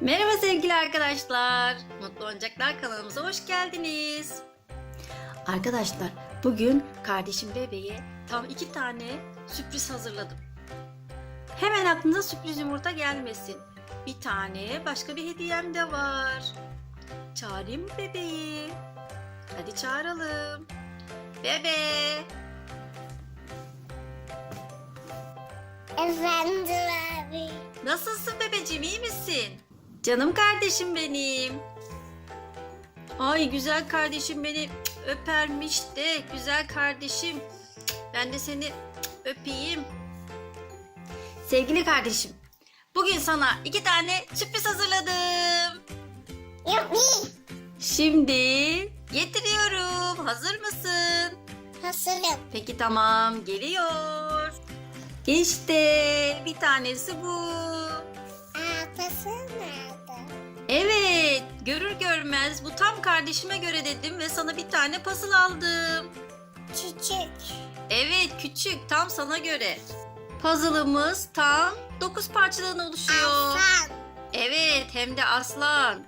Merhaba sevgili arkadaşlar. Mutlu Oyuncaklar kanalımıza hoş geldiniz. Arkadaşlar bugün kardeşim bebeğe tam iki tane sürpriz hazırladım. Hemen aklınıza sürpriz yumurta gelmesin. Bir tane başka bir hediyem de var. Çağırayım bebeği? Hadi çağıralım. Bebe. Efendim abi. Nasılsın bebeciğim iyi misin? Canım kardeşim benim. Ay güzel kardeşim beni öpermiş de güzel kardeşim. Ben de seni öpeyim. Sevgili kardeşim. Bugün sana iki tane sürpriz hazırladım. Yok Şimdi getiriyorum. Hazır mısın? Hazırım. Peki tamam geliyor. İşte bir tanesi bu. Atası nerede? Evet, görür görmez bu tam kardeşime göre dedim ve sana bir tane puzzle aldım. Çiçek. Evet, küçük, tam sana göre. Puzzle'ımız tam 9 parçadan oluşuyor. Aslan. Evet, hem de aslan.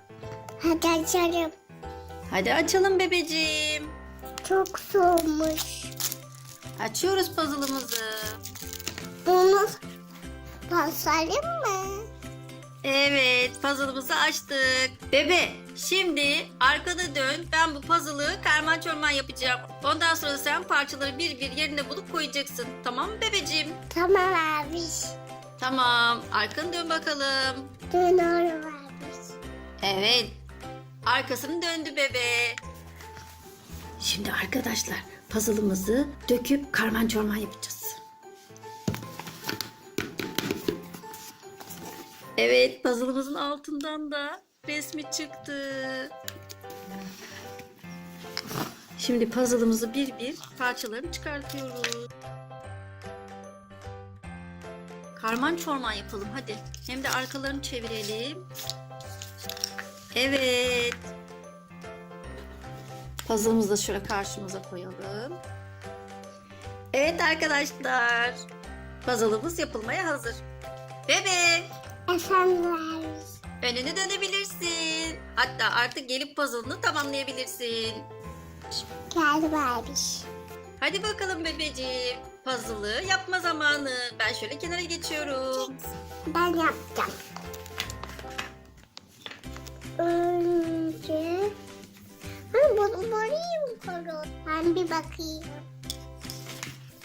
Hadi açalım. Hadi açalım bebeciğim. Çok soğumuş. Açıyoruz puzzle'ımızı. Bunu basalım mı? Evet, puzzle'ımızı açtık. Bebe, şimdi arkada dön. Ben bu puzzle'ı karman çorman yapacağım. Ondan sonra sen parçaları bir bir yerine bulup koyacaksın. Tamam mı bebeciğim? Tamam abi. Tamam. Arkanı dön bakalım. Dönüyorum abi. Evet. Arkasını döndü bebe. Şimdi arkadaşlar puzzle'ımızı döküp karman çorman yapacağız. Evet puzzle'ımızın altından da resmi çıktı. Şimdi puzzle'ımızı bir bir parçalarını çıkartıyoruz. Karman çorman yapalım hadi. Hem de arkalarını çevirelim. Evet. Puzzle'ımızı da şöyle karşımıza koyalım. Evet arkadaşlar. Puzzle'ımız yapılmaya hazır. Bebe, Efendim abi. önünü dönebilirsin. Hatta artık gelip puzzle'ını tamamlayabilirsin. Geldim abi. Hadi bakalım bebeciğim. Puzzle'ı yapma zamanı. Ben şöyle kenara geçiyorum. Ben yapacağım. Önce... Ha, bunu boyayayım kolu. Ben bir bakayım.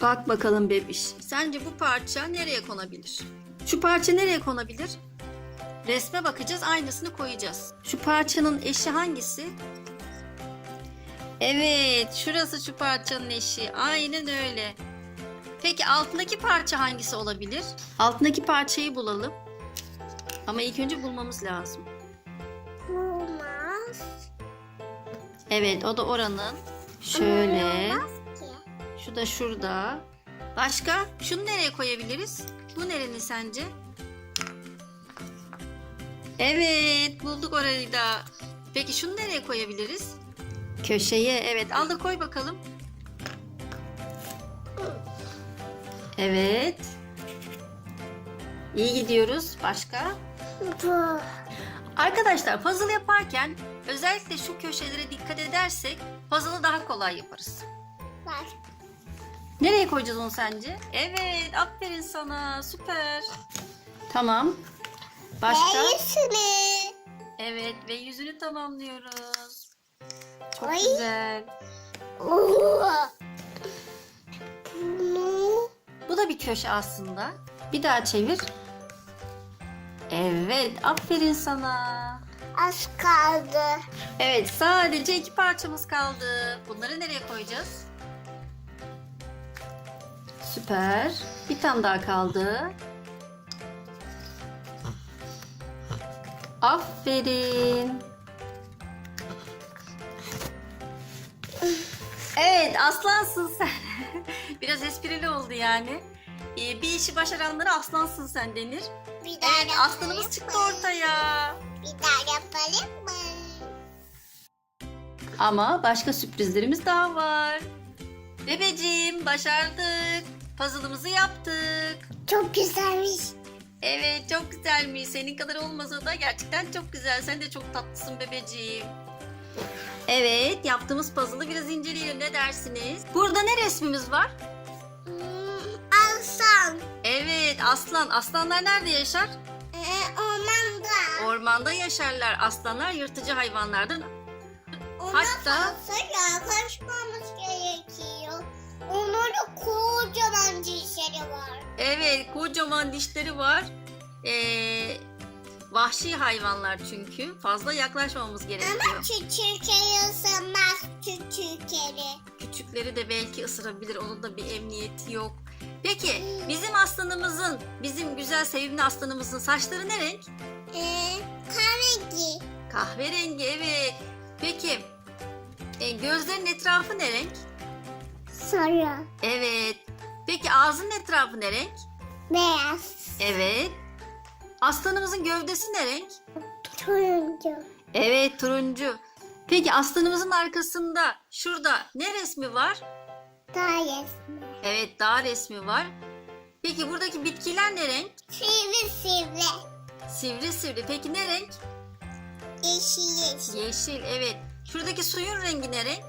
Bak bakalım bebiş. Sence bu parça nereye konabilir? Şu parça nereye konabilir? Resme bakacağız, aynısını koyacağız. Şu parçanın eşi hangisi? Evet, şurası şu parçanın eşi. Aynen öyle. Peki altındaki parça hangisi olabilir? Altındaki parçayı bulalım. Ama ilk önce bulmamız lazım. Olmaz. Evet, o da oranın. Şöyle. Şu da şurada. Başka? Şunu nereye koyabiliriz? Bu nerenin sence? Evet, bulduk orayı da. Peki şunu nereye koyabiliriz? Köşeye. Evet, al da koy bakalım. Evet. İyi gidiyoruz. Başka? Bu. Arkadaşlar puzzle yaparken özellikle şu köşelere dikkat edersek puzzle'ı daha kolay yaparız. Var. Nereye koyacağız onu sence? Evet, aferin sana. Süper. Tamam. Başka? Neyisini? Evet ve yüzünü tamamlıyoruz. Çok Ay. güzel. Oo. Bu da bir köşe aslında. Bir daha çevir. Evet, aferin sana. Az kaldı. Evet, sadece iki parçamız kaldı. Bunları nereye koyacağız? Süper. Bir tane daha kaldı. Aferin. Evet, aslansın sen. Biraz esprili oldu yani. Ee, bir işi başaranlara aslansın sen denir. Bir daha Evet, aslanımız mı? çıktı ortaya. Bir daha yapalım mı? Ama başka sürprizlerimiz daha var. Bebeciğim başardık. Puzzle'ımızı yaptık. Çok güzelmiş. Evet çok güzelmiş. Senin kadar olmasa da gerçekten çok güzel. Sen de çok tatlısın bebeciğim. Evet yaptığımız puzzle'ı biraz inceleyelim ne dersiniz? Burada ne resmimiz var? Hmm, alsam. Evet aslan. Aslanlar nerede yaşar? Ee, ormanda. Ormanda yaşarlar. Aslanlar yırtıcı hayvanlardan. Ona Hatta- fazla yaklaşmamız gerekiyor. Onların kocaman dişleri var. Evet kocaman dişleri var. Ee, vahşi hayvanlar çünkü. Fazla yaklaşmamamız Ama gerekiyor. küçükleri ısınmaz küçükleri. Küçükleri de belki ısırabilir. Onun da bir emniyeti yok. Peki bizim aslanımızın, bizim güzel sevimli aslanımızın saçları ne renk? Ee, kahverengi. Kahverengi evet. Peki e, gözlerin etrafı ne renk? Sarı. Evet. Peki ağzının etrafı ne renk? Beyaz. Evet. Aslanımızın gövdesi ne renk? Turuncu. Evet turuncu. Peki aslanımızın arkasında şurada ne resmi var? Daha resmi. Evet dağ resmi var. Peki buradaki bitkiler ne renk? Sivri sivri. Sivri sivri. Peki ne renk? Yeşil yeşil. Yeşil evet. Şuradaki suyun rengi ne renk?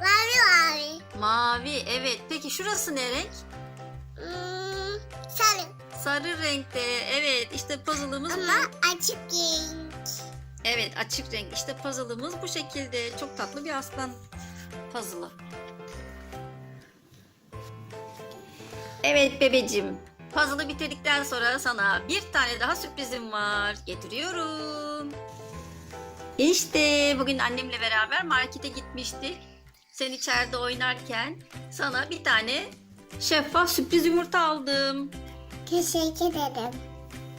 Mavi mavi. Mavi evet. Peki şurası ne renk? Hmm, sarı. Sarı renkte. Evet işte puzzle'ımız bu. Ama açık renk. Evet açık renk. İşte puzzle'ımız bu şekilde. Çok tatlı bir aslan puzzle'ı. Evet bebecim. Puzzle'ı bitirdikten sonra sana bir tane daha sürprizim var. Getiriyorum. İşte bugün annemle beraber markete gitmiştik. Sen içeride oynarken sana bir tane şeffaf sürpriz yumurta aldım. Teşekkür ederim.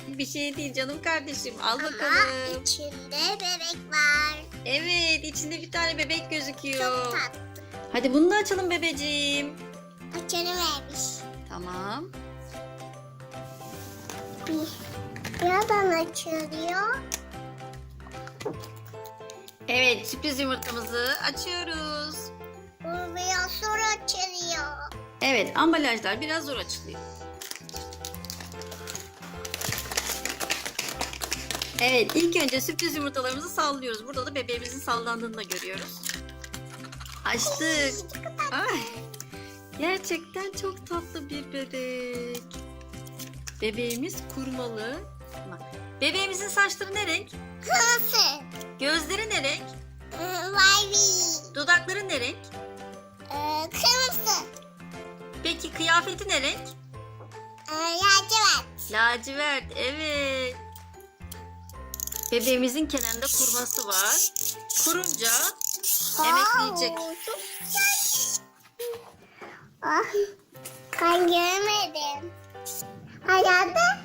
Bir şey değil canım kardeşim. Al Ama bakalım. içinde bebek var. Evet içinde bir tane bebek gözüküyor. Çok tatlı. Hadi bunu da açalım bebeciğim. Açanı vermiş. Tamam. Bir, yadan açılıyor. Evet sürpriz yumurtamızı açıyoruz. Evet ambalajlar biraz zor açılıyor. Evet ilk önce sürpriz yumurtalarımızı sallıyoruz. Burada da bebeğimizin sallandığını da görüyoruz. Açtık. Ay, gerçekten çok tatlı bir bebek. Bebeğimiz kurmalı. Bebeğimizin saçları ne renk? Kırmızı. Gözleri ne renk? Mavi. Dudakları ne renk? Ee, kırmızı. Peki kıyafeti ne renk? Ee, lacivert. Lacivert, evet. Bebeğimizin kenarında kurması var. Kurunca emekleyecek. Ah, kan görmedim. Hayatı.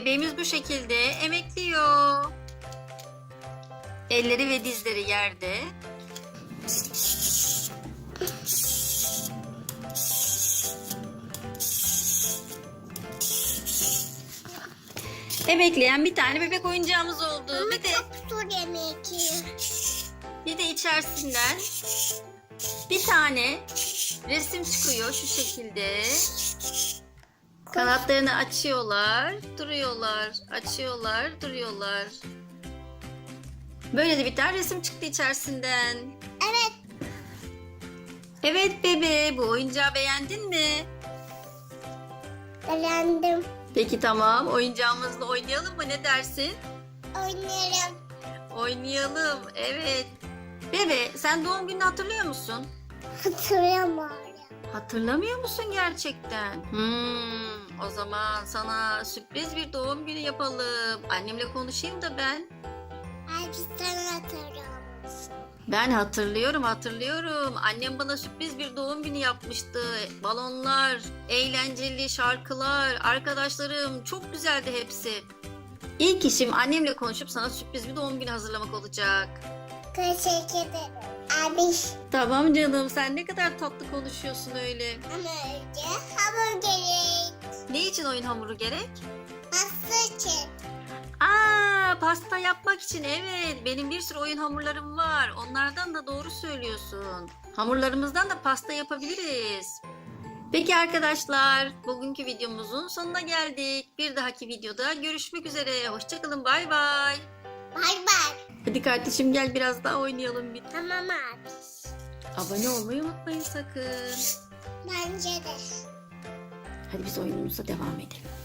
Bebeğimiz bu şekilde emekliyor. Elleri ve dizleri yerde. Emekleyen bir tane bebek oyuncağımız oldu. Ama Bir de çok zor yemek yiyor. Bir de içerisinden bir tane resim çıkıyor şu şekilde. Kanatlarını açıyorlar, duruyorlar, açıyorlar, duruyorlar. Böyle de bir tane resim çıktı içerisinden. Evet. Evet bebe, bu oyuncağı beğendin mi? Beğendim. Peki tamam, oyuncağımızla oynayalım mı? Ne dersin? Oynarım. Oynayalım, evet. Bebe, sen doğum gününü hatırlıyor musun? Hatırlamıyorum. Hatırlamıyor musun gerçekten? Hmm, o zaman sana sürpriz bir doğum günü yapalım. Annemle konuşayım da ben. Sana hatırlıyor musun? Ben hatırlıyorum, hatırlıyorum. Annem bana sürpriz bir doğum günü yapmıştı. Balonlar, eğlenceli şarkılar, arkadaşlarım çok güzeldi hepsi. İlk işim annemle konuşup sana sürpriz bir doğum günü hazırlamak olacak. Teşekkür ederim. Abi Tamam canım, sen ne kadar tatlı konuşuyorsun öyle. ama önce hamur gerek. Ne için oyun hamuru gerek? Pasta için. Aa, pasta yapmak için evet. Benim bir sürü oyun hamurlarım var. Onlardan da doğru söylüyorsun. Hamurlarımızdan da pasta yapabiliriz. Peki arkadaşlar, bugünkü videomuzun sonuna geldik. Bir dahaki videoda görüşmek üzere. Hoşçakalın, bay bay. Bay bay. Hadi kardeşim gel biraz daha oynayalım bir. Tamam abi. Abone olmayı unutmayın sakın. Bence de. Hadi biz oyunumuza devam edelim.